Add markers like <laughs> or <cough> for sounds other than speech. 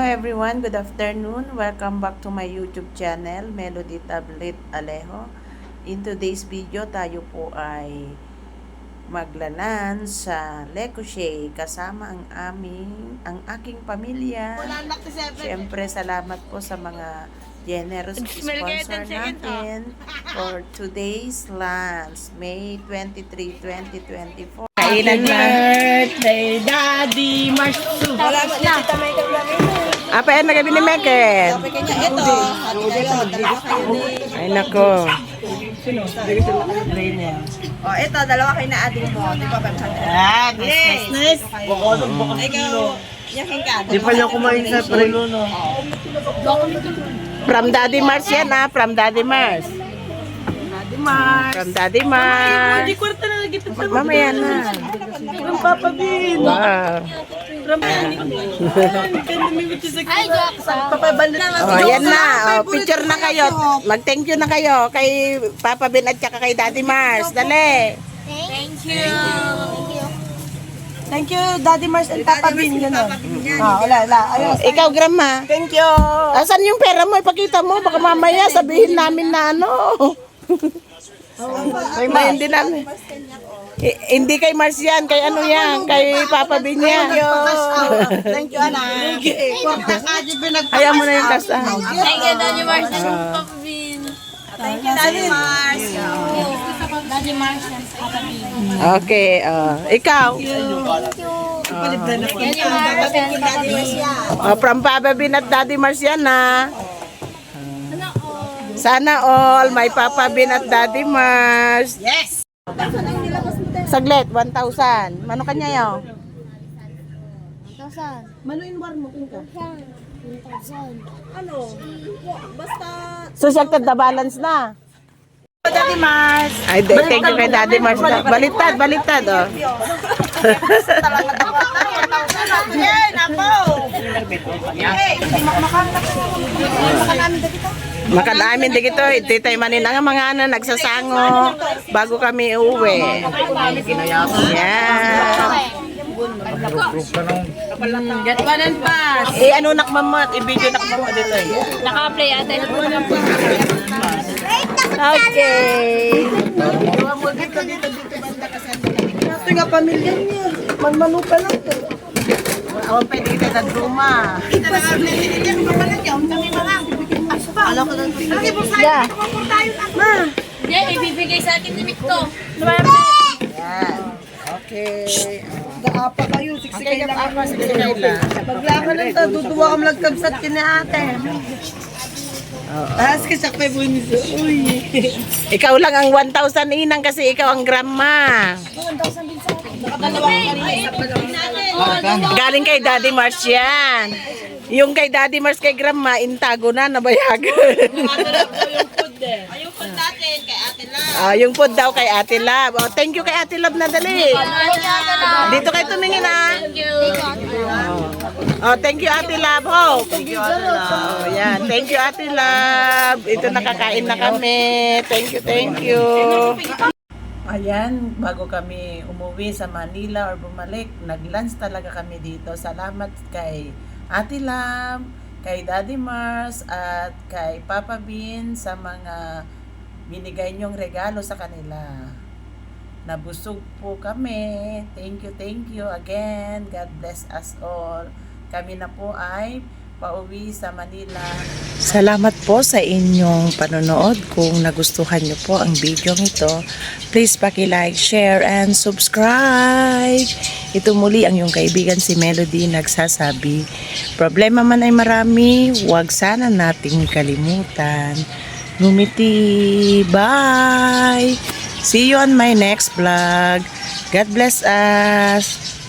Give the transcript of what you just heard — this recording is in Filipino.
Hello everyone, good afternoon. Welcome back to my YouTube channel, Melody Tablet Alejo. In today's video, tayo po ay maglalan sa Le Couche kasama ang aming, ang aking pamilya. Siyempre, salamat po sa mga generous sponsor natin for today's lunch, May 23, 2024. Kailan na? birthday, Daddy Marsu. Mo na. Apa yan nagabi ni Meket? Ito, Ay nako. Oh, ito, dalawa kayo na ating mo. Di ba, 500? Ah, nice, nice. Bukolong, bukolong. Ikaw, yakin ka. Di pa niya kumain sa prelo, no? From Daddy Mars yan ah, from Daddy Mars. Mars. From Daddy Mars. Di kwarta na lagi ito. Mamaya na. From Papa Bin. Wow. From. Oh, yan na. Oh, picture na kayo. Mag-thank you na kayo kay Papa Ben at saka kay Daddy Mars. Dali. Thank you, Daddy Mars and Papa Bin. Yun o. Ah, wala, wala. Ayun. Ikaw, Grandma. Thank you. Asan yung pera mo? Ipakita mo. Baka mamaya sabihin namin na ano. May main din namin. Eh, hindi kay Mars yan, kay ano yan, kay Papa Bin yan. Thank you, pinag- Ayaw mo na yung kasa. Thank you, Daddy Mars and Papa Bean. Thank you, Daddy Mars. Daddy Mars and Papa Bean. Okay, uh, ikaw. Papa Bean. Uh, from Papa Bin at Daddy Mars yan na. Sana all, may Papa Bin at Daddy Mars. Yes. Saglit, 1,000. Mano kanya yun? Manuin war mo kung ka. Ano? Basta... So, siya the balance na. Daddy Mars. Ay, de- thank you kay Daddy Mars. Baliktad, baliktad, oh. Yay, napo. Yay, hindi makamakanta. Makalamin di gito, ititay manin ang mga ano, nagsasango bago kami uwi. Yan. Get one and pass. Eh, ano nakmamot? I-video nakmamot dito. eh. Naka-play ate. Okay. Ito nga pamilya niya. Manmanuka lang to. Awan pa dito sa druma. Alam ko lang. Lagi po sa Yeah. Ma. Yeah, ibibigay sa akin ni Victo. Yan. Okay. Daapa kayo. Siksikay lang ako. Sige lang. Paglaka lang to. Duduwa kang lagkabsat ka ni ate. Ah, sige, sakpay po ni Uy. <laughs> Ikaw lang ang 1,000 inang kasi ikaw ang grandma. Galing kay Daddy Mars yan. Yung kay Daddy Mars kay grandma, intago na, nabayagan. Ayun po natin kay ate lang. Ah, yung food daw kay Ate Lab. Oh, thank you kay Ate Lab na dali. Dito kayo tumingin ah. Thank you. Oh, thank you Ate Lab. Oh, oh yan. Thank you Ate Lab. Ito nakakain na kami. Thank you, thank you. Ayan, bago kami umuwi sa Manila or bumalik, nag-lunch talaga kami dito. Salamat kay Ate Lab, kay Daddy Mars, at kay Papa Bean sa mga binigay niyong regalo sa kanila. Nabusog po kami. Thank you, thank you again. God bless us all. Kami na po ay pauwi sa Manila. Salamat po sa inyong panonood. Kung nagustuhan niyo po ang video ito, please paki-like, share, and subscribe. Ito muli ang yung kaibigan si Melody nagsasabi. Problema man ay marami, huwag sana nating kalimutan. Ngumiti. Bye! See you on my next vlog. God bless us.